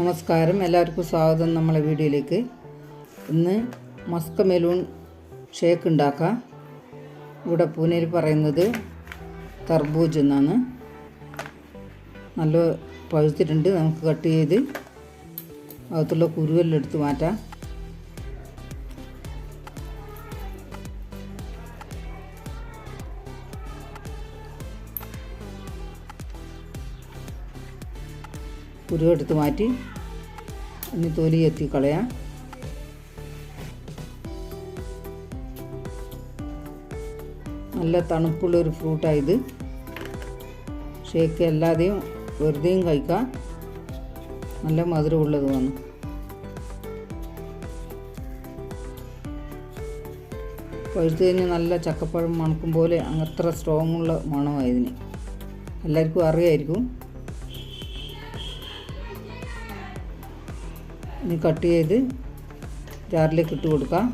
നമസ്കാരം. എല്ലാവർക്കും സ്വാഗതം നമ്മളെ വീഡിയോയിലേക്ക്. ഇന്ന് മസ്ക മെലൂൺ ഷേക്ക് ഉണ്ടാക്കാം. ഇവിടെ പൂനെയിൽ പറയുന്നത് തർബൂജ് എന്നാണ്. നല്ല പഴുത്തിട്ടുണ്ട്. നമുക്ക് കട്ട് ചെയ്ത് അകത്തുള്ള കുരുവെല്ലാം എടുത്ത് മാറ്റാം. കുരു എടുത്ത് മാറ്റി ഇനി തൊലി എത്തി കളയാം. നല്ല തണുപ്പുള്ളൊരു ഫ്രൂട്ടായത് ഷേക്ക് അല്ലാതെയും വെറുതെയും കഴിക്കാം. നല്ല മധുരമുള്ളതുമാണ് പഴുത്ത് കഴിഞ്ഞ് നല്ല ചക്കപ്പഴം മണക്കും പോലെ അങ്ങത്ര സ്ട്രോങ്ങുള്ള മണമാണ് ഇതിന്. എല്ലാവർക്കും അറിയായിരിക്കും. ഇനി കട്ട് ചെയ്ത് ജാറിലേക്ക് ഇട്ട് കൊടുക്കാം.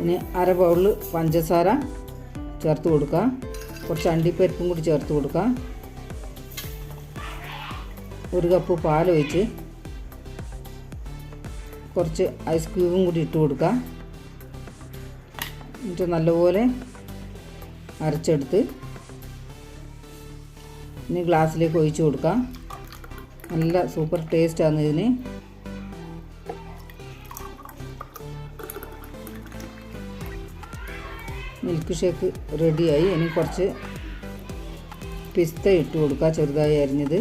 ഇനി അര ബൗളിൽ പഞ്ചസാര ചേർത്ത് കൊടുക്കുക കുറച്ച് അണ്ടിപ്പരിപ്പും കൂടി ചേർത്ത് കൊടുക്കുക ഒരു കപ്പ് പാലൊഴിച്ച് കുറച്ച് ഐസ് ക്യൂബും കൂടി ഇട്ട് കൊടുക്കുക എന്നിട്ട് നല്ലപോലെ അരച്ചെടുത്ത് ഇനി ഗ്ലാസ്സിലേക്ക് ഒഴിച്ചു കൊടുക്കാം. നല്ല സൂപ്പർ ടേസ്റ്റാണ് ഇതിന്. മിൽക്ക് ഷേക്ക് റെഡിയായി ഇനി കുറച്ച് പിസ്ത ഇട്ട് കൊടുക്കുക ചെറുതായി അരിഞ്ഞത്.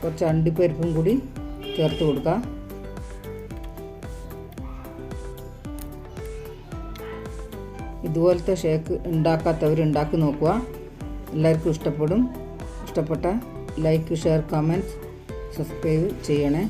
കുറച്ച് അണ്ടിപ്പരിപ്പും കൂടി ചേർത്ത് കൊടുക്കാം. ഇതുപോലത്തെ ഷേക്ക് ഉണ്ടാക്കാത്തവർ ഉണ്ടാക്കി നോക്കുക. എല്ലാവർക്കും ഇഷ്ടപ്പെടും. ഇഷ്ടപ്പെട്ട ലൈക്ക് ഷെയർ കമന്റ് സബ്സ്ക്രൈബ് ചെയ്യണേ.